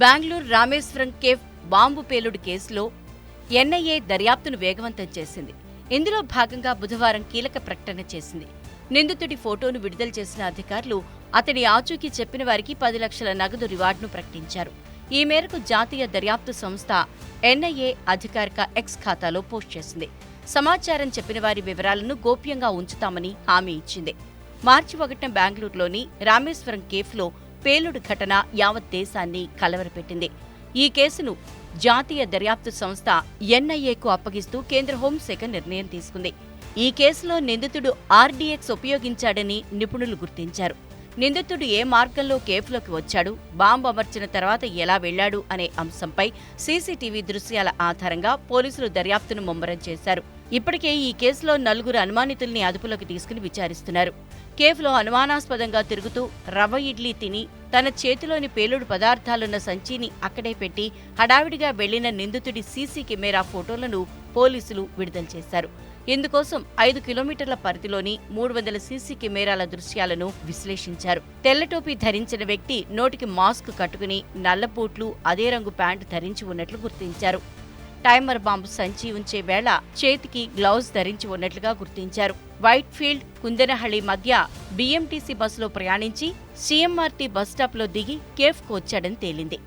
Bengaluru Rameswaram cafe bomb పేలుడు కేసులో NIA దర్యాప్తును వేగవంతం చేసింది. ఇందులో భాగంగా బుధవారం కీలక ప్రకటన చేసింది. నిందితుడి ఫోటోను విడుదల చేసిన అధికారులు అతడి ఆచూకీ చెప్పిన వారికి పది లక్షల నగదు రివార్డును ప్రకటించారు. ఈ మేరకు జాతీయ దర్యాప్తు సంస్థ ఎన్ఐఏ అధికారిక ఎక్స్ ఖాతాలో పోస్ట్ చేసింది. సమాచారం చెప్పిన వారి వివరాలను గోప్యంగా ఉంచుతామని హామీ ఇచ్చింది. మార్చి ఒకటిన బెంగళూరులోని రామేశ్వరం కేఫ్లో పేలుడు ఘటన యావత్ దేశాన్ని కలవరపెట్టింది. ఈ కేసును జాతీయ దర్యాప్తు సంస్థ ఎన్ఐఏకు అప్పగిస్తూ కేంద్ర హోంశాఖ నిర్ణయం తీసుకుంది. ఈ కేసులో నిందితుడు ఆర్డీఎక్స్ ఉపయోగించాడని నిపుణులు గుర్తించారు. నిందితుడు ఏ మార్గంలో కేఫ్లోకి వచ్చాడు? బాంబు అమర్చిన తర్వాత ఎలా వెళ్ళాడు అనే అంశంపై సీసీటీవీ దృశ్యాల ఆధారంగా పోలీసులు దర్యాప్తును ముమ్మరం చేశారు. ఇప్పటికే ఈ కేసులో నలుగురు అనుమానితుల్ని అదుపులోకి తీసుకుని విచారిస్తున్నారు. కేఫ్లో అనుమానాస్పదంగా తిరుగుతూ రవ్వ ఇడ్లీ తిని తన చేతిలోని పేలుడు పదార్థాలున్న సంచిని అక్కడే పెట్టి హడావిడిగా వెళ్ళిన నిందితుడి సీసీ కెమెరా ఫోటోలను పోలీసులు విడుదల చేశారు. ఇందుకోసం ఐదు కిలోమీటర్ల పరిధిలోని మూడు వందల సీసీ కెమెరాల దృశ్యాలను విశ్లేషించారు. తెల్లటోపీ ధరించిన వ్యక్తి నోటికి మాస్క్ కట్టుకుని నల్ల బూట్లు అదే రంగు ప్యాంటు ధరించి ఉన్నట్లు గుర్తించారు. టైమర్ బాంబు సంచి ఉంచే వేళ చేతికి గ్లౌజ్ ధరించి ఉన్నట్లుగా గుర్తించారు. వైట్ ఫీల్డ్ కుందనహళ్ళి మధ్య బీఎంటీసీ బస్సులో ప్రయాణించి సీఎంఆర్టీ బస్టాప్లో దిగి కేఫ్కు వచ్చాడని తేలింది.